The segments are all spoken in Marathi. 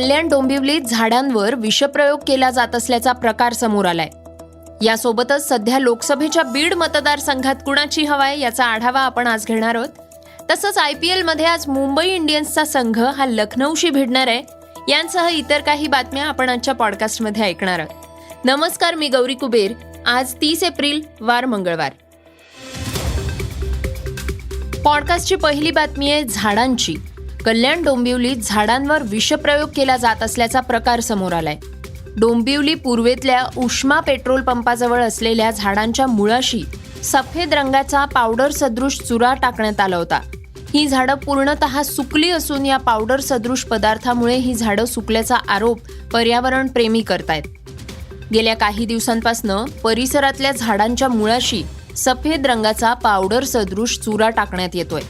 कल्याण डोंबिवलीत झाडांवर विषप्रयोग केला जात असल्याचा प्रकार समोर आलाय. यासोबतच सध्या लोकसभेच्या बीड मतदारसंघात कुणाची हवा आहे याचा आढावा आपण आज घेणार आहोत. तसंच आय पी एलमध्ये आज मुंबई इंडियन्सचा संघ हा लखनौशी भिडणार आहे. यांसह इतर काही बातम्या आपण आजच्या पॉडकास्टमध्ये ऐकणार आहोत. नमस्कार मी गौरी कुबेर. आज तीस एप्रिल वार मंगळवार. पॉडकास्टची पहिली बातमी आहे झाडांची. कल्याण डोंबिवलीत झाडांवर विषप्रयोग केला जात असल्याचा प्रकार समोर आलाय. डोंबिवली पूर्वेतल्या उष्मा पेट्रोल पंपाजवळ असलेल्या झाडांच्या मुळाशी सफेद रंगाचा पावडर सदृश चुरा टाकण्यात आला होता. ही झाडं पूर्णतः सुकली असून या पावडर सदृश पदार्थामुळे ही झाडं सुकल्याचा आरोप पर्यावरण प्रेमी करतायत. गेल्या काही दिवसांपासनं परिसरातल्या झाडांच्या मुळाशी सफेद रंगाचा पावडर सदृश चुरा टाकण्यात येतोय.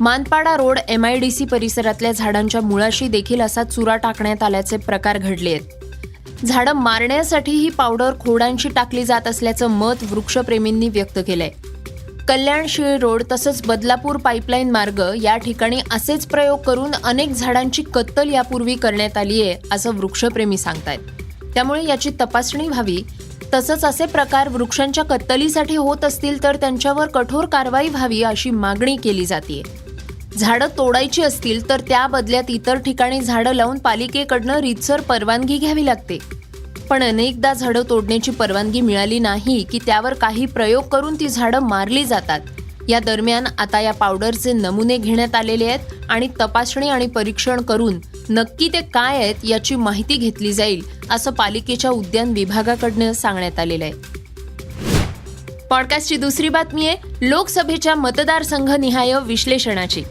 मानपाडा रोड एमआयडीसी परिसरातल्या झाडांच्या मुळाशी देखील असा चुरा टाकण्यात आल्याचे प्रकार घडले आहेत. झाडं मारण्यासाठी ही पावडर खोडांशी टाकली जात असल्याचं मत वृक्षप्रेमींनी व्यक्त केलंय. कल्याण शिळ रोड तसंच बदलापूर पाईपलाईन मार्ग या ठिकाणी असेच प्रयोग करून अनेक झाडांची कत्तल यापूर्वी करण्यात आली आहे असं वृक्षप्रेमी सांगतायत. त्यामुळे याची तपासणी व्हावी. तसंच असे प्रकार वृक्षांच्या कत्तलीसाठी होत असतील तर त्यांच्यावर कठोर कारवाई व्हावी अशी मागणी केली जाते झाडं तोडायची असतील तर त्या बदल्यात इतर ठिकाणी झाडं लावून पालिकेकडनं रीतसर परवानगी घ्यावी लागते. पण अनेकदा झाडं तोडण्याची परवानगी मिळाली नाही की त्यावर काही प्रयोग करून ती झाडं मारली जातात. या दरम्यान आता या पावडरचे नमुने घेण्यात आलेले आहेत आणि तपासणी आणि परीक्षण करून नक्की ते काय आहेत याची माहिती घेतली जाईल असं पालिकेच्या उद्यान विभागाकडनं सांगण्यात आलेलं आहे. पॉडकास्टची दुसरी बातमी आहे लोकसभेच्या मतदारसंघ निहाय विश्लेषणाची.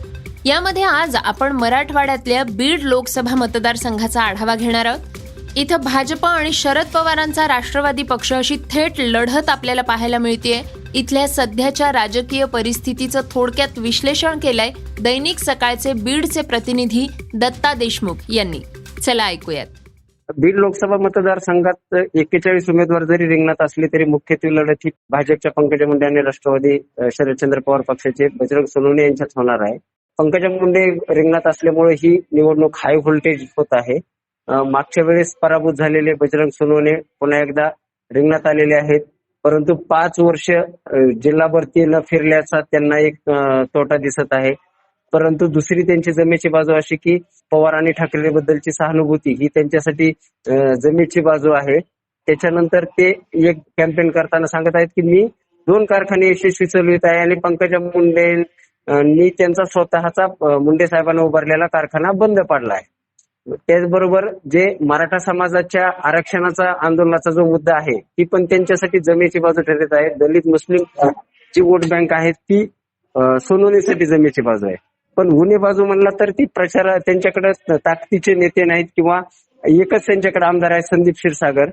यामध्ये आज आपण मराठवाड्यातल्या बीड लोकसभा मतदारसंघाचा आढावा घेणार आहोत. इथं भाजप आणि शरद पवारांचा राष्ट्रवादी पक्ष अशी थेट लढत आपल्याला पाहायला मिळतेय. इथल्या सध्याच्या राजकीय परिस्थितीचं थोडक्यात विश्लेषण केलंय दैनिक सकाळचे बीडचे प्रतिनिधी दत्ता देशमुख यांनी. चला ऐकूयात. बीड लोकसभा मतदारसंघात एक्केचाळीस उमेदवार जरी रिंगणात असले तरी मुख्यत्वे लढत ही भाजपच्या पंकजा मुंडे आणि राष्ट्रवादी शरदचंद्र पवार पक्षाचे. बजरंग सोनवणे यांच्यात होणार आहे. पंकजा मुंडे रिंगणात असल्यामुळे ही निवडणूक हाय व्होल्टेज होत आहे. मागच्या वेळेस पराभूत झालेले बजरंग सोनवणे पुन्हा एकदा रिंगणात आलेले आहेत. परंतु पाच वर्ष जिल्हा जिल्हाभरती न फिरल्याचा त्यांना एक तोटा दिसत आहे. परंतु दुसरी त्यांची जमेची बाजू अशी की पवार आणि ठाकरे बद्दलची सहानुभूती ही त्यांच्यासाठी जमेची बाजू आहे. त्याच्यानंतर ते एक कॅम्पेन करताना सांगत आहेत की मी दोन कारखाने यशस्वी चालवित आहे आणि पंकजा मुंडे आणि नी त्यांचा स्वतःचा मुंडे साहेबांना उभारलेला कारखाना बंद पाडला आहे त्याचबरोबर जे मराठा समाजाच्या आरक्षणाचा आंदोलनाचा जो मुद्दा आहे ती पण त्यांच्यासाठी जमेची बाजू ठरत आहे. दलित मुस्लिम जी वोट बँक आहे ती सोनवणीसाठी जमेची बाजू आहे. पण गुन्हे बाजू म्हणला तर ती प्रचार त्यांच्याकडे ताकदीचे नेते नाहीत किंवा एकच त्यांच्याकडे आमदार आहे संदीप क्षीरसागर.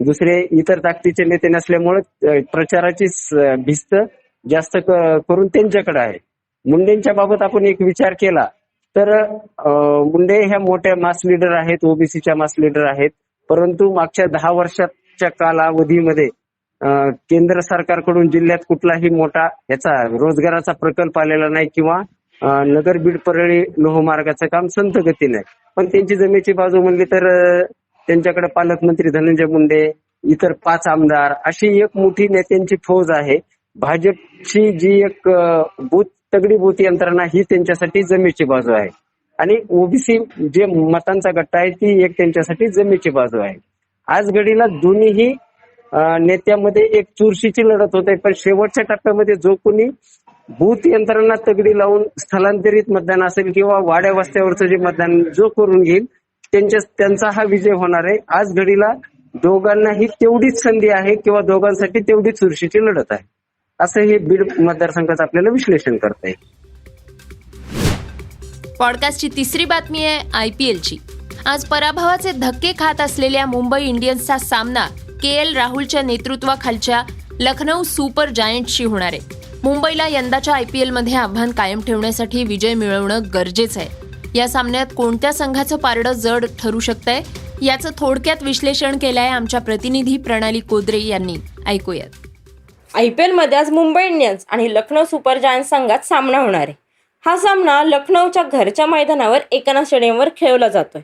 दुसरे इतर ताकदीचे नेते नसल्यामुळे प्रचाराची भिस्त जास्त करून त्यांच्याकडे आहे. मुंडेंच्या बाबत आपण एक विचार केला तर मुंडे ह्या मोठ्या मास लीडर आहेत ओबीसीच्या मास लीडर आहेत. परंतु मागच्या दहा वर्षाच्या कालावधीमध्ये केंद्र सरकारकडून जिल्ह्यात कुठलाही मोठा याचा रोजगाराचा प्रकल्प आलेला नाही किंवा नगर बीड परळी लोहमार्गाचं काम संत गतीने पण त्यांची जमेची बाजू म्हणली तर त्यांच्याकडे पालकमंत्री धनंजय मुंडे इतर पाच आमदार अशी एक मोठी नेत्यांची फौज आहे. भाजपची जी एक बूथ तगडी बूथ यंत्रणा ही त्यांच्यासाठी जमेची बाजू आहे. आणि ओबीसी जे मतांचा गट्टा आहे ती एक त्यांच्यासाठी जमेची बाजू आहे. आज घडीला दोन्हीही नेत्यामध्ये एक चुरशीची लढत होते पण शेवटच्या टप्प्यामध्ये जो कोणी भूत यंत्रणा तगडी लावून स्थलांतरित मतदान असेल किंवा वाड्या वस्त्यावरचं जे मतदान जो करून घेईल त्यांच्या त्यांचा हा विजय होणार आहे. आज घडीला दोघांनाही तेवढीच संधी आहे किंवा दोघांसाठी तेवढीच चुरशीची लढत आहे. असं हे बीड मतदारसंघाचं आपल्याला विश्लेषण करता येईल. पॉडकास्टची तिसरी बातमी आहे आय पी एलची. आज पराभवाचे धक्के खात असलेल्या मुंबई इंडियन्सचा सामना के एल राहुलच्या नेतृत्वाखालच्या लखनौ सुपर जायंटशी होणार आहे. मुंबईला यंदाच्या आय पी एलमध्ये आव्हान कायम ठेवण्यासाठी विजय मिळवणं गरजेचं आहे. या सामन्यात कोणत्या संघाचं पारडं जड ठरू शकतंय याचं थोडक्यात विश्लेषण केलं आहे आमच्या प्रतिनिधी प्रणाली कोदरे यांनी. ऐकूयात. आय पी एलमध्ये आज मुंबई इंडियन्स आणि लखनौ सुपर जायंट संघात सामना होणार आहे. हा सामना लखनौच्या घरच्या मैदानावर एकना स्टेडियमवर खेळवला जातोय.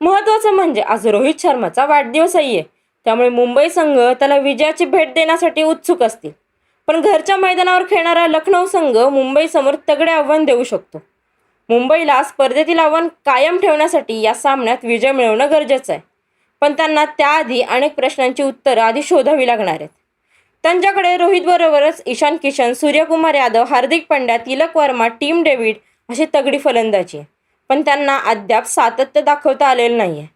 महत्त्वाचं म्हणजे आज रोहित शर्माचा वाढदिवसही आहे. त्यामुळे मुंबई संघ त्याला विजयाची भेट देण्यासाठी उत्सुक असतील. पण घरच्या मैदानावर खेळणारा लखनौ संघ मुंबईसमोर तगडे आव्हान देऊ शकतो. मुंबईला स्पर्धेतील आव्हान कायम ठेवण्यासाठी या सामन्यात विजय मिळवणं गरजेचं आहे. पण त्यांना त्याआधी अनेक प्रश्नांची उत्तरं आधी शोधावी लागणार आहेत. त्यांच्याकडे रोहितबरोबरच ईशान किशन सूर्यकुमार यादव हार्दिक पंड्या तिलक वर्मा टीम डेव्हिड अशी तगडी फलंदाजी. आहे पण त्यांना अद्याप सातत्य दाखवता आलेलं नाही आहे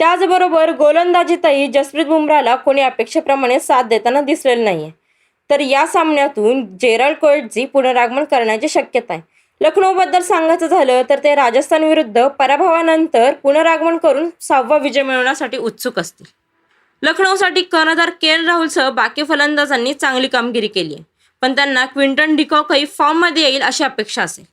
त्याचबरोबर गोलंदाजीतही जसप्रीत बुमराला कोणी अपेक्षेप्रमाणे साथ देताना दिसलेलं नाही आहे तर या सामन्यातून जेरल कोएटची पुनरागमन करण्याची शक्यता आहे लखनौबद्दल सांगायचं झालं तर ते राजस्थान विरुद्ध पराभवानंतर पुनरागमन करून सहावा विजय मिळवण्यासाठी उत्सुक असतील. लखनौसाठी कर्णधार के एल राहुलसह बाकी फलंदाजांनी चांगली कामगिरी केली. आहे पण त्यांना क्विंटन डिकॉकही फॉर्ममध्ये येईल अशी अपेक्षा असेल.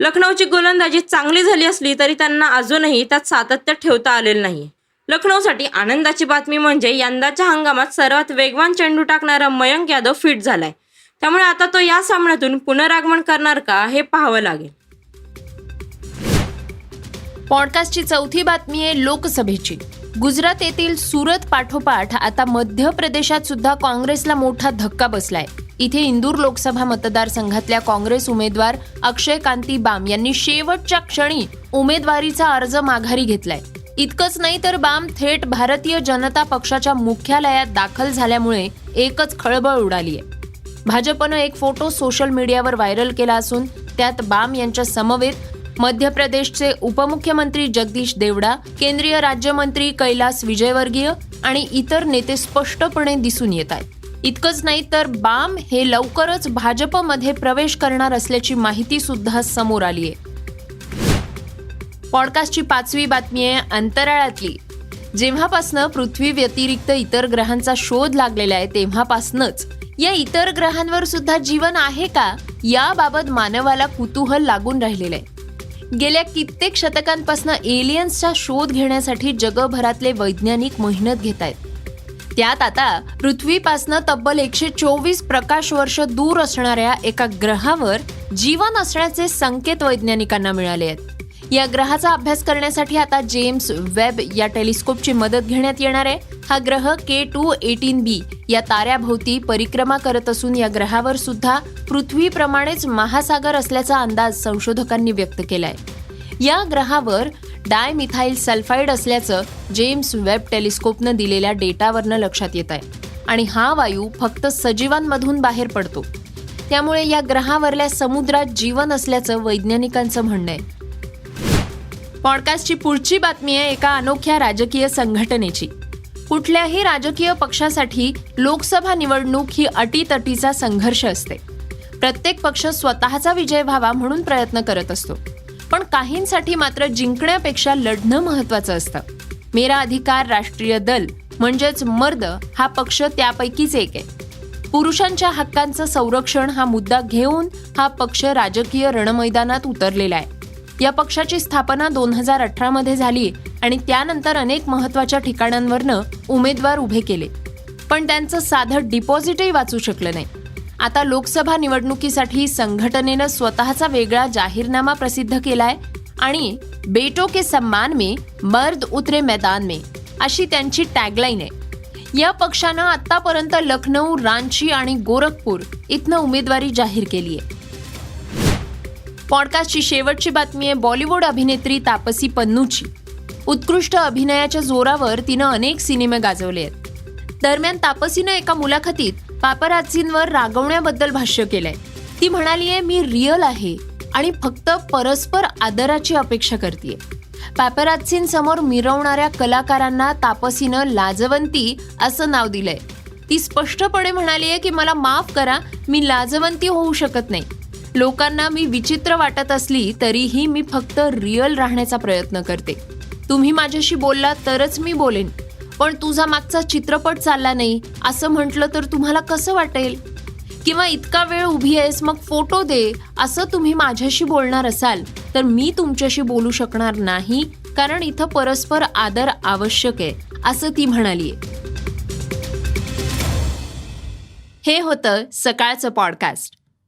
लखनौची गोलंदाजी चांगली झाली असली तरी त्यांना अजूनही त्यात सातत्य ठेवता आलेलं नाही. लखनौसाठी आनंदाची बातमी म्हणजे यंदाच्या हंगामात सर्वात वेगवान चेंडू टाकणारा मयंक यादव फिट झालाय. त्यामुळे आता तो या सामन्यातून पुनरागमन करणार का हे पाहावं लागेल. पॉडकास्टची चौथी बातमी आहे लोकसभेची. गुजरात येथील सुरत पाठोपाठ आता मध्य प्रदेशात सुद्धा काँग्रेसला मोठा धक्का बसलाय. इथे इंदूर लोकसभा मतदारसंघातल्या काँग्रेस उमेदवार अक्षय कांती बाम यांनी शेवटच्या क्षणी उमेदवारीचा अर्ज माघारी घेतलाय. इतकंच नाही तर बाम थेट भारतीय जनता पक्षाच्या मुख्यालयात दाखल झाल्यामुळे एकच खळबळ उडाली आहे भाजपनं एक फोटो सोशल मीडियावर व्हायरल केला असून त्यात बाम यांच्या समवेत मध्य प्रदेशचे उपमुख्यमंत्री जगदीश देवडा केंद्रीय राज्यमंत्री कैलास विजयवर्गीय आणि इतर नेते स्पष्टपणे दिसून येत आहेत. इतकंच नाही तर बाम हे लवकरच भाजपमध्ये प्रवेश करणार असल्याची माहिती सुद्धा समोर आली आहे. पॉडकास्टची पाचवी बातमी आहे अंतराळातली. जेव्हापासनं पृथ्वी व्यतिरिक्त इतर ग्रहांचा शोध लागलेला आहे तेव्हापासनंच. या इतर ग्रहांवर सुद्धा जीवन आहे का? याबाबत मानवाला कुतूहल लागून राहिलेलं आहे. गेल्या कित्येक शतकांपासून एलियन्सचा शोध घेण्यासाठी जगभरातले वैज्ञानिक मेहनत घेत आहेत त्यात आता पृथ्वीपासनं तब्बल एकशे चोवीस प्रकाश वर्ष दूर असणाऱ्या एका ग्रहावर जीवन असण्याचे संकेत वैज्ञानिकांना मिळाले आहेत. या ग्रहाचा अभ्यास करण्यासाठी आता जेम्स वेब या टेलिस्कोपची मदत घेण्यात येणार आहे. हा ग्रह के टू एटीन बी या ताऱ्याभोवती परिक्रमा करत असून या ग्रहावर सुद्धा पृथ्वीप्रमाणेच महासागर असल्याचा अंदाज संशोधकांनी व्यक्त केलाय. या ग्रहावर डायमिथाईल सल्फाईड असल्याचं जेम्स वेब टेलिस्कोपनं दिलेल्या डेटावरनं लक्षात येत आहे. आणि हा वायू फक्त सजीवांमधून बाहेर पडतो. त्यामुळे या ग्रहावरल्या समुद्रात जीवन असल्याचं वैज्ञानिकांचं म्हणणं आहे. पॉडकास्टची पुढची बातमी आहे एका अनोख्या राजकीय संघटनेची. कुठल्याही राजकीय पक्षासाठी लोकसभा निवडणूक ही अटीतटीचा संघर्ष असते. प्रत्येक पक्ष स्वतःचा विजय व्हावा म्हणून प्रयत्न करत असतो. पण काहींसाठी मात्र जिंकण्यापेक्षा लढणं महत्वाचं असतं. मेरा अधिकार राष्ट्रीय दल म्हणजेच मर्द हा पक्ष त्यापैकीच एक आहे. पुरुषांच्या हक्कांचं संरक्षण हा मुद्दा घेऊन हा पक्ष राजकीय रणमैदानात उतरलेला आहे. या पक्षाची स्थापना दोन हजार अठरा मध्ये झाली आणि त्यानंतर अनेक महत्त्वाच्या ठिकाणांवरनं उमेदवार उभे केले. पण त्यांचं साधं डिपॉझिटही वाचू शकलं नाही. आता लोकसभा निवडणुकीसाठी संघटनेनं स्वतःचा वेगळा जाहीरनामा प्रसिद्ध केलाय आणि बेटो के सम्मान में मर्द उतरे मैदान में अशी त्यांची टॅगलाईन आहे. या पक्षानं आतापर्यंत लखनौ रांची आणि गोरखपूर इथनं उमेदवारी जाहीर केली आहे पॉडकास्टची शेवटची बातमी आहे बॉलिवूड अभिनेत्री तापसी पन्नूची. उत्कृष्ट अभिनयाच्या जोरावर तिनं अनेक सिनेमे गाजवले आहेत. दरम्यान तापसीनं एका मुलाखतीत पापराजींवर रागवण्याबद्दल भाष्य केलंय. ती म्हणाली आहे मी रिअल आहे आणि फक्त परस्पर आदराची अपेक्षा करते पापरात्सींसमोर मिरवणाऱ्या कलाकारांना तापसीनं लाजवंती असं नाव दिलंय. ती स्पष्टपणे म्हणाली आहे की मला माफ करा मी लाजवंती होऊ शकत नाही. लोकांना मी विचित्र वाटत असली तरीही मी फक्त रिअल राहण्याचा प्रयत्न करते. तुम्ही माझ्याशी बोलला तरच मी बोलेन. पण तुझा मागचा चित्रपट चालला नाही असं म्हटलं तर तुम्हाला कसं वाटेल? किंवा इतका वेळ उभी आहेस मग फोटो दे असं तुम्ही माझ्याशी बोलणार असाल तर मी तुमच्याशी बोलू शकणार नाही कारण इथं परस्पर आदर आवश्यक आहे असं ती म्हणाली हे होतं सकाळचं पॉडकास्ट.